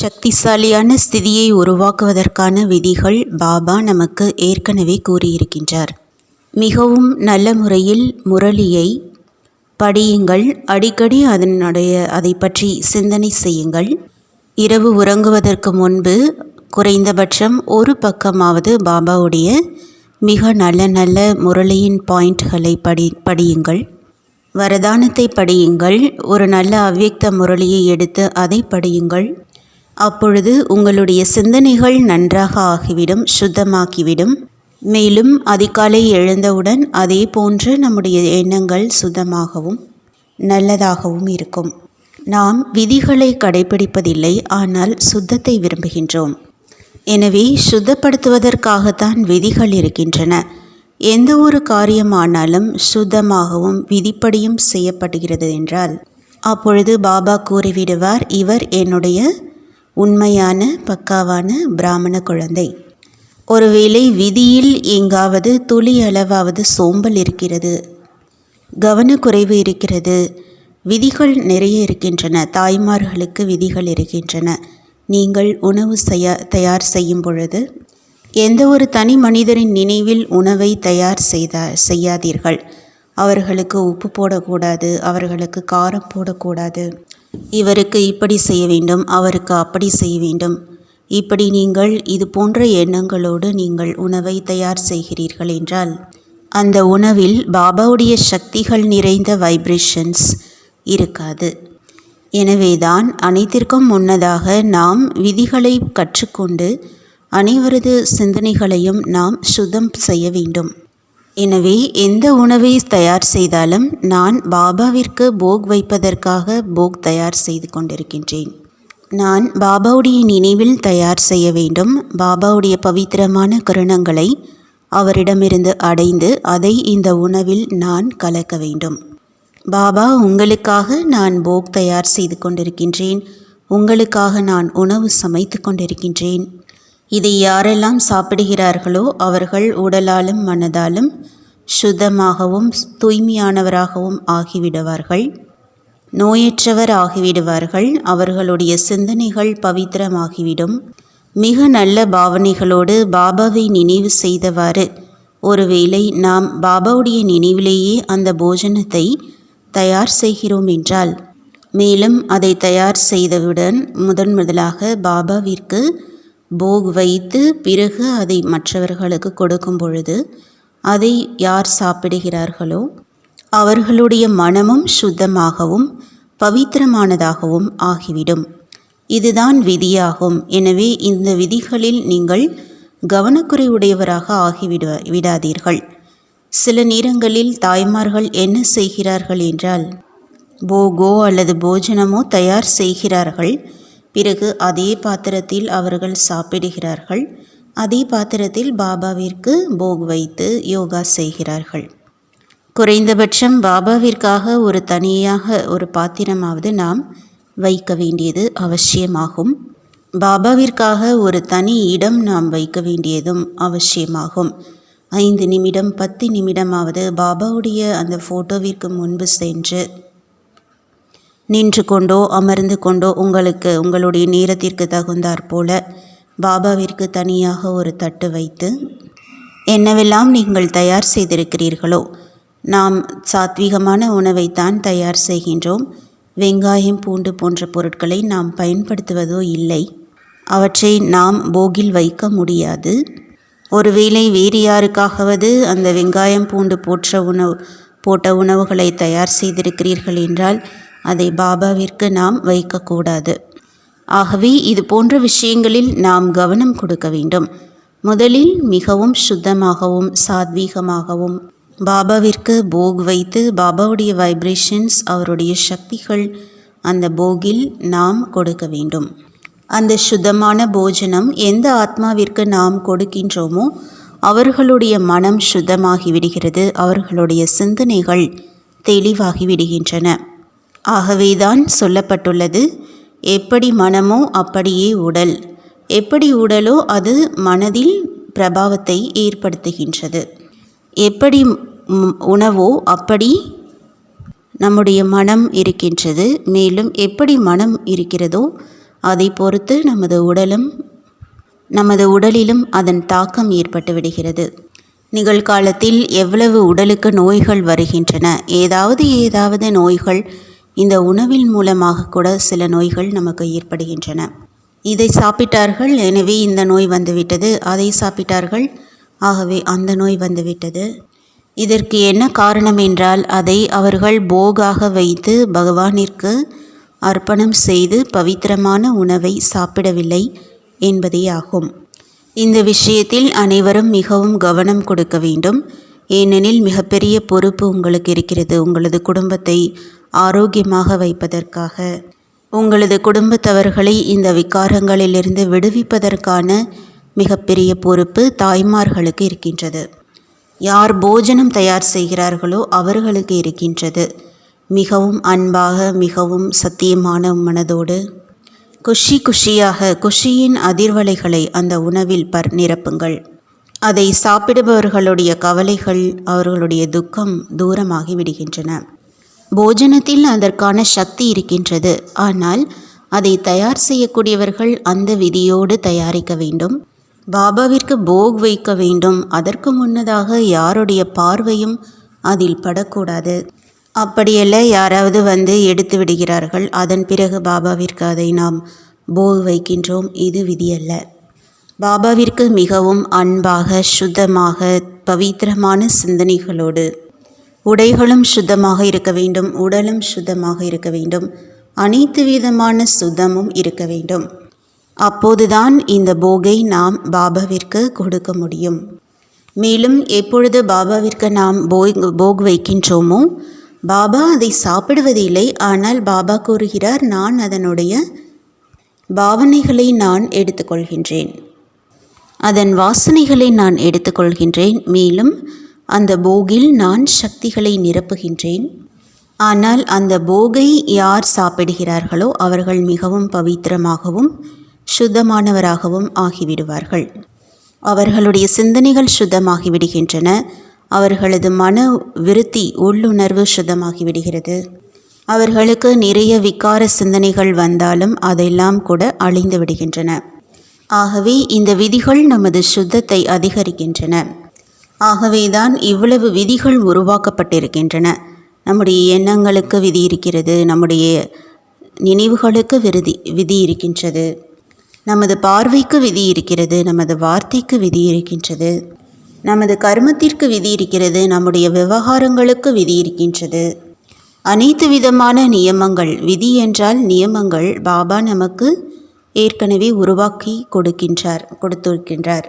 சக்திசாலியான ஸ்திதியை உருவாக்குவதற்கான விதிகள் பாபா நமக்கு ஏற்கனவே கூறியிருக்கின்றார். மிகவும் நல்ல முறையில் முரளியை படியுங்கள். அடிக்கடி அதனுடைய அதை பற்றி சிந்தனை செய்யுங்கள். இரவு உறங்குவதற்கு முன்பு குறைந்தபட்சம் ஒரு பக்கமாவது பாபாவுடைய மிக நல்ல நல்ல முரளியின் பாயிண்ட்களை படி படியுங்கள். வரதானத்தை படியுங்கள். ஒரு நல்ல அவ்யக்த முரளியை எடுத்து அதை படியுங்கள். அப்பொழுது உங்களுடைய சிந்தனைகள் நன்றாக ஆகிவிடும் சுத்தமாக்கிவிடும் மேலும் அதிகாலை எழுந்தவுடன் அதே போன்று நம்முடைய எண்ணங்கள் சுத்தமாகவும் நல்லதாகவும் இருக்கும். நாம் விதிகளை கடைபிடிப்பதில்லை ஆனால் சுத்தத்தை விரும்புகின்றோம். எனவே சுத்தப்படுத்துவதற்காகத்தான் விதிகள் இருக்கின்றன. எந்த ஒரு காரியமானாலும் சுத்தமாகவும் விதிப்படியும் செய்யப்படுகிறது என்றால் அப்பொழுது பாபா கூறிவிடுவார் இவர் என்னுடைய உண்மையான பக்காவான பிராமண குழந்தை. ஒருவேளை விதியில் எங்காவது துளி அளவாவது சோம்பல் இருக்கிறது. கவனக்குறைவு இருக்கிறது. விதிகள் நிறைய இருக்கின்றன. தாய்மார்களுக்கு விதிகள் இருக்கின்றன. நீங்கள் உணவு செய்ய தயார் செய்யும் பொழுது எந்த ஒரு தனி மனிதரின் நினைவில் உணவை தயார் செய்தா செய்யாதீர்கள். அவர்களுக்கு உப்பு போடக்கூடாது அவர்களுக்கு காரம் போடக்கூடாது. இவருக்கு இப்படி செய்ய வேண்டும் அவருக்கு அப்படி செய்ய வேண்டும். இப்படி நீங்கள் இது போன்ற எண்ணங்களோடு நீங்கள் உணவை தயார் செய்கிறீர்கள் என்றால் அந்த உணவில் பாபாவுடைய சக்திகள் நிறைந்த வைப்ரேஷன்ஸ் இருக்காது. எனவேதான் அனைத்திற்கும் முன்னதாக நாம் விதிகளை கற்றுக்கொண்டு அனைவரது சிந்தனைகளையும் நாம் சுத்தம் செய்ய வேண்டும். எனவே எந்த உணவை தயார் செய்தாலும் நான் பாபாவிற்கு போக் வைப்பதற்காக போக் தயார் செய்து கொண்டிருக்கின்றேன். நான் பாபாவுடைய நினைவில் தயார் செய்ய வேண்டும். பாபாவுடைய பவித்திரமான கருணங்களை அவரிடமிருந்து அடைந்து அதை இந்த உணவில் நான் கலக்க வேண்டும். பாபா உங்களுக்காக நான் போக் தயார் செய்து கொண்டிருக்கின்றேன். உங்களுக்காக நான் உணவு சமைத்து கொண்டிருக்கின்றேன். இதை யாரெல்லாம் சாப்பிடுகிறார்களோ அவர்கள் உடலாலும் மனதாலும் சுத்தமாகவும் தூய்மையானவராகவும் ஆகிவிடுவார்கள். நோயற்றவர் ஆகிவிடுவார்கள். அவர்களுடைய சிந்தனைகள் பவித்திரமாகிவிடும். மிக நல்ல பாவனைகளோடு பாபாவை நினைவு செய்தவாறு ஒருவேளை நாம் பாபாவுடைய நினைவிலேயே அந்த போஜனத்தை தயார் செய்கிறோம் என்றால் மேலும் அதை தயார் செய்தவுடன் முதன் முதலாக பாபாவிற்கு போக் வைத்து பிறகு அதை மற்றவர்களுக்கு கொடுக்கும் பொழுது அதை யார் சாப்பிடுகிறார்களோ அவர்களுடைய மனமும் சுத்தமாகவும் பவித்திரமானதாகவும் ஆகிவிடும். இதுதான் விதியாகும். எனவே இந்த விதிகளில் நீங்கள் கவனக்குறைவுடையவராக ஆகிவிட விடாதீர்கள். சில நேரங்களில் தாய்மார்கள் என்ன செய்கிறார்கள் என்றால் போகோ அல்லது போஜனமோ தயார் செய்கிறார்கள். பிறகு அதே பாத்திரத்தில் அவர்கள் சாப்பிடுகிறார்கள். அதே பாத்திரத்தில் பாபாவிற்கு போக் வைத்து யோகா செய்கிறார்கள். குறைந்தபட்சம் பாபாவிற்காக ஒரு தனியாக ஒரு பாத்திரமாவது நாம் வைக்க வேண்டியது அவசியமாகும். பாபாவிற்காக ஒரு தனி இடம் நாம் வைக்க வேண்டியதும் அவசியமாகும். ஐந்து நிமிடம் பத்து நிமிடமாவது பாபாவுடைய அந்த ஃபோட்டோவிற்கு முன்பு சென்று நின்று கொண்டோ அமர்ந்து கொண்டோ உங்களுக்கு உங்களுடைய நேரத்திற்கு தகுந்தாற் போல பாபாவிற்கு தனியாக ஒரு தட்டு வைத்து என்னவெல்லாம் நீங்கள் தயார் செய்திருக்கிறீர்களோ நாம் சாத்வீகமான உணவைத்தான் தயார் செய்கின்றோம். வெங்காயம் பூண்டு போன்ற பொருட்களை நாம் பயன்படுத்துவதோ இல்லை. அவற்றை நாம் போகில் வைக்க முடியாது. ஒருவேளை வேறு யாருக்காகவது அந்த வெங்காயம் பூண்டு போற்ற உணவு போட்ட உணவுகளை தயார் செய்திருக்கிறீர்கள் என்றால் அதை பாபாவிற்கு நாம் வைக்கக்கூடாது. ஆகவே இது போன்ற விஷயங்களில் நாம் கவனம் கொடுக்க வேண்டும். முதலில் மிகவும் சுத்தமாகவும் சாத்வீகமாகவும் பாபாவிற்கு போக் வைத்து பாபாவுடைய வைப்ரேஷன்ஸ் அவருடைய சக்திகள் அந்த போகில் நாம் கொடுக்க வேண்டும். அந்த சுத்தமான போஜனம் எந்த ஆத்மாவிற்கு நாம் கொடுக்கின்றோமோ அவர்களுடைய மனம் சுத்தமாகி விடுகிறது அவர்களுடைய சிந்தனைகள் தெளிவாகி விடுகின்றன ஆகவேதான் சொல்லப்பட்டுள்ளது. எப்படி மனமோ அப்படியே உடல். எப்படி உடலோ அது மனதில் பிரபாவத்தை ஏற்படுத்துகின்றது. எப்படி உணவோ அப்படி நம்முடைய மனம் இருக்கின்றது. மேலும் எப்படி மனம் இருக்கிறதோ அதை பொறுத்து நமது உடலும் நமது உடலிலும் அதன் தாக்கம் ஏற்பட்டு விடுகிறது. நிகழ்காலத்தில் எவ்வளவு உடலுக்கு நோய்கள் வருகின்றன. ஏதாவது ஏதாவது நோய்கள் இந்த உணவின் மூலமாக கூட சில நோய்கள் நமக்கு ஏற்படுகின்றன. இதை சாப்பிட்டார்கள் எனவே இந்த நோய் வந்துவிட்டது. அதை சாப்பிட்டார்கள் ஆகவே அந்த நோய் வந்துவிட்டது. இதற்கு என்ன காரணம் என்றால் அதை அவர்கள் போகாக வைத்து பகவானிற்கு அர்ப்பணம் செய்து பவித்திரமான உணவை சாப்பிடவில்லை என்பதே ஆகும். இந்த விஷயத்தில் அனைவரும் மிகவும் கவனம் கொடுக்க வேண்டும். ஏனெனில் மிகப்பெரிய பொறுப்பு உங்களுக்கு இருக்கிறது. உங்களது குடும்பத்தை ஆரோக்கியமாக வைப்பதற்காக. உங்களது குடும்பத்தவர்களை இந்த விகாரங்களிலிருந்து விடுவிப்பதற்கான மிகப்பெரிய பொறுப்பு தாய்மார்களுக்கு இருக்கின்றது. யார் போஜனம் தயார் செய்கிறார்களோ அவர்களுக்கு இருக்கின்றது. மிகவும் அன்பாக மிகவும் சத்தியமான மனதோடு குஷி குஷியாக குஷியின் அதிர்வலைகளை அந்த உணவில் பர் நிரப்புங்கள். அதை சாப்பிடுபவர்களுடைய கவலைகள் அவர்களுடைய துக்கம் தூரமாகி விடுகின்றன. போஜனத்தில் அதற்கான சக்தி இருக்கின்றது. ஆனால் அதை தயார் செய்யக்கூடியவர்கள் அந்த விதியோடு தயாரிக்க வேண்டும். பாபாவிற்கு போக் வைக்க வேண்டும். அதற்கு முன்னதாக யாருடைய பார்வையும் அதில் படக்கூடாது. அப்படியெல்லாம் யாராவது வந்து எடுத்து விடுகிறார்கள். அதன் பிறகு பாபாவிற்கு அதை நாம் போக் வைக்கின்றோம். இது விதியல்ல. பாபாவிற்கு மிகவும் அன்பாக சுத்தமாக பவித்திரமான சிந்தனைகளோடு உடைகளும் சுத்தமாக இருக்க வேண்டும் உடலும் சுத்தமாக இருக்க வேண்டும். அனைத்து விதமான சுத்தமும் இருக்க வேண்டும். அப்போதுதான் இந்த போகை நாம் பாபாவிற்கு கொடுக்க முடியும். மேலும் எப்பொழுது பாபாவிற்கு நாம் போய் போக் வைக்கின்றோமோ பாபா அதை சாப்பிடுவதில்லை. ஆனால் பாபா கூறுகிறார் நான் அதனுடைய பாவனைகளை நான் எடுத்துக்கொள்கின்றேன். அதன் வாசனைகளை நான் எடுத்துக்கொள்கின்றேன். மேலும் அந்த போகில் நான் சக்திகளை நிரப்புகின்றேன். ஆனால் அந்த போகை யார் சாப்பிடுகிறார்களோ அவர்கள் மிகவும் பவித்திரமாகவும் சுத்தமானவராகவும் ஆகிவிடுவார்கள். அவர்களுடைய சிந்தனைகள் சுத்தமாகி விடுகின்றன அவர்களது மன விருத்தி உள்ளுணர்வு சுத்தமாகிவிடுகிறது. அவர்களுக்கு நிறைய விகார சிந்தனைகள் வந்தாலும் அதெல்லாம் கூட அழிந்து விடுகின்றன. ஆகவே இந்த விதிகள் நமது சுத்தத்தை அதிகரிக்கின்றன. ஆகவேதான் இவ்வளவு விதிகள் உருவாக்கப்பட்டிருக்கின்றன. நம்முடைய எண்ணங்களுக்கு விதி இருக்கிறது நம்முடைய நினைவுகளுக்கு விருதி விதி இருக்கின்றது. நமது பார்வைக்கு விதி இருக்கிறது நமது வார்த்தைக்கு விதி இருக்கின்றது. நமது கர்மத்திற்கு விதி இருக்கிறது நம்முடைய விவகாரங்களுக்கு விதி இருக்கின்றது. அனைத்து விதமான நியமங்கள் விதி என்றால் நியமங்கள் பாபா நமக்கு ஏற்கனவே உருவாக்கி கொடுக்கின்றார் கொடுத்திருக்கின்றார்.